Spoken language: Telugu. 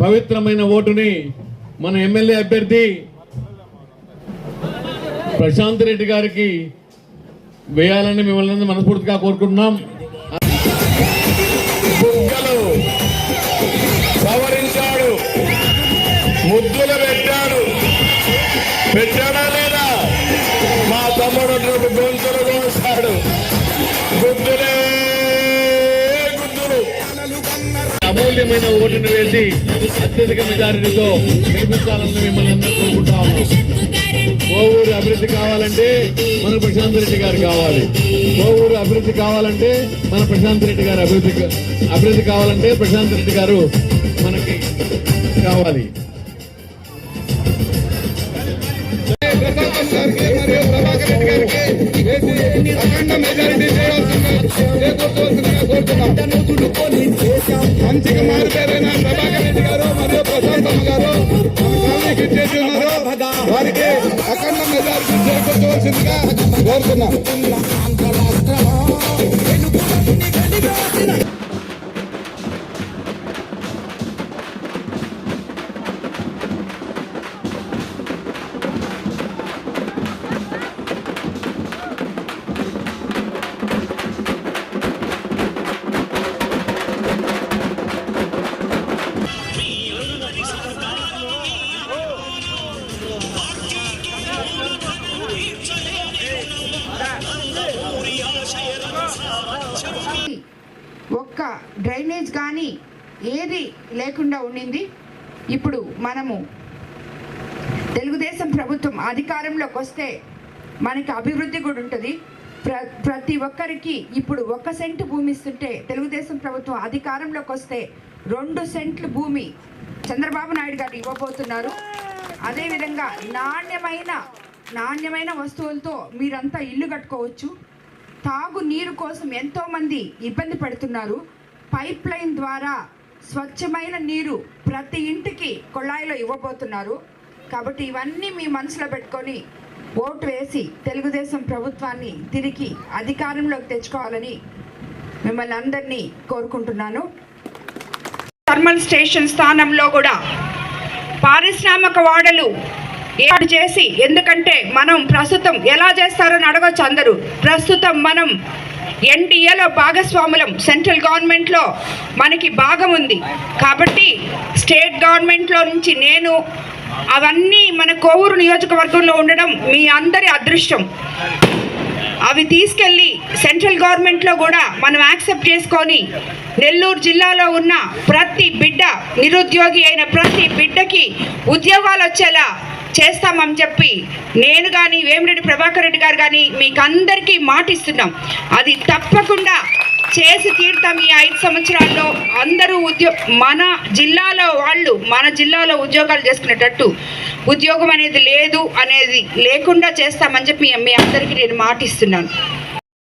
పవిత్రమైన ఓటుని మన ఎమ్మెల్యే అభ్యర్థి ప్రశాంత్ రెడ్డి గారికి వేయాలని మిమ్మల్ని మనస్ఫూర్తిగా కోరుకుంటున్నాం. సవరించాడు. ముద్దులు పెట్టాడు. పెట్టాడా లేదా? మా తమ్ముడు గొంతులు కోసాడు. గుద్దులే అమూల్యమైన ఓటును వేసి అత్యధిక మెజారిటీతో గెలిపించాలని మిమ్మల్ని అందరూ కోరుకుంటాము ఉన్నాం కోవూరు అభివృద్ధి కావాలంటే మన ప్రశాంత్ రెడ్డి గారు కావాలి. కోవూరు అభివృద్ధి కావాలంటే మన ప్రశాంత్ రెడ్డి గారు అభివృద్ధి అభివృద్ధి కావాలంటే ప్రశాంత్ రెడ్డి గారు మనకి కావాలి. అఖండ మెజారిటీ చేయాల్సిందిగా చేకూర్చవలసిందిగా కోరుతున్నాం మంచిగా మన కాలనీకి ఇచ్చేసి వారికి అఖండ మెజారిటీ చేకూర్చవలసిందిగా కోరుతున్నాం. ఒక్క డ్రైనేజ్ కానీ ఏది లేకుండా ఉండింది. ఇప్పుడు మనము తెలుగుదేశం ప్రభుత్వం అధికారంలోకి వస్తే మనకి అభివృద్ధి కూడా ఉంటుంది. ప్ర ప్రతి ఒక్కరికి ఇప్పుడు ఒక్క సెంటు భూమి ఇస్తుంటే తెలుగుదేశం ప్రభుత్వం అధికారంలోకి వస్తే రెండు సెంట్లు భూమి చంద్రబాబు నాయుడు గారు ఇవ్వబోతున్నారు. అదేవిధంగా నాణ్యమైన నాణ్యమైన వస్తువులతో మీరంతా ఇల్లు కట్టుకోవచ్చు. తాగు నీరు కోసం ఎంతోమంది ఇబ్బంది పడుతున్నారు. పైప్ లైన్ ద్వారా స్వచ్ఛమైన నీరు ప్రతి ఇంటికి కొళాయిలో ఇవ్వబోతున్నారు. కాబట్టి ఇవన్నీ మీ మనసులో పెట్టుకొని ఓటు వేసి తెలుగుదేశం ప్రభుత్వాన్ని తిరిగి అధికారంలోకి తెచ్చుకోవాలని మిమ్మల్ని అందరినీ కోరుకుంటున్నాను. థర్మల్ స్టేషన్ స్థానంలో కూడా పారిశ్రామిక వాడలు ఏర్పాటు చేసి ఎందుకంటే మనం ప్రస్తుతం ఎలా చేస్తారని అడగచ్చు అందరూ. ప్రస్తుతం మనం ఎన్డీఏలో భాగస్వాములం. సెంట్రల్ గవర్నమెంట్లో మనకి భాగం ఉంది. కాబట్టి స్టేట్ గవర్నమెంట్లో నుంచి నేను అవన్నీ మన కోవూరు నియోజకవర్గంలో ఉండడం మీ అందరి అదృష్టం. అవి తీసుకెళ్ళి సెంట్రల్ గవర్నమెంట్లో కూడా మనం యాక్సెప్ట్ చేసుకొని నెల్లూరు జిల్లాలో ఉన్న ప్రతి బిడ్డ నిరుద్యోగి అయిన ప్రతి బిడ్డకి ఉద్యోగాలు వచ్చేలా చేస్తామని చెప్పి నేను కానీ వేమిరెడ్డి ప్రభాకర్ రెడ్డి గారు కానీ మీకు అందరికీ మాటిస్తున్నాం. అది తప్పకుండా చేసి తీర్థం ఈ ఐదు సంవత్సరాల్లో. అందరూ ఉద్యో మన జిల్లాలో వాళ్ళు మన జిల్లాలో ఉద్యోగాలు చేసుకునేటట్టు ఉద్యోగం అనేది లేదు అనేది లేకుండా చేస్తామని చెప్పి మీ అందరికీ నేను మాటిస్తున్నాను.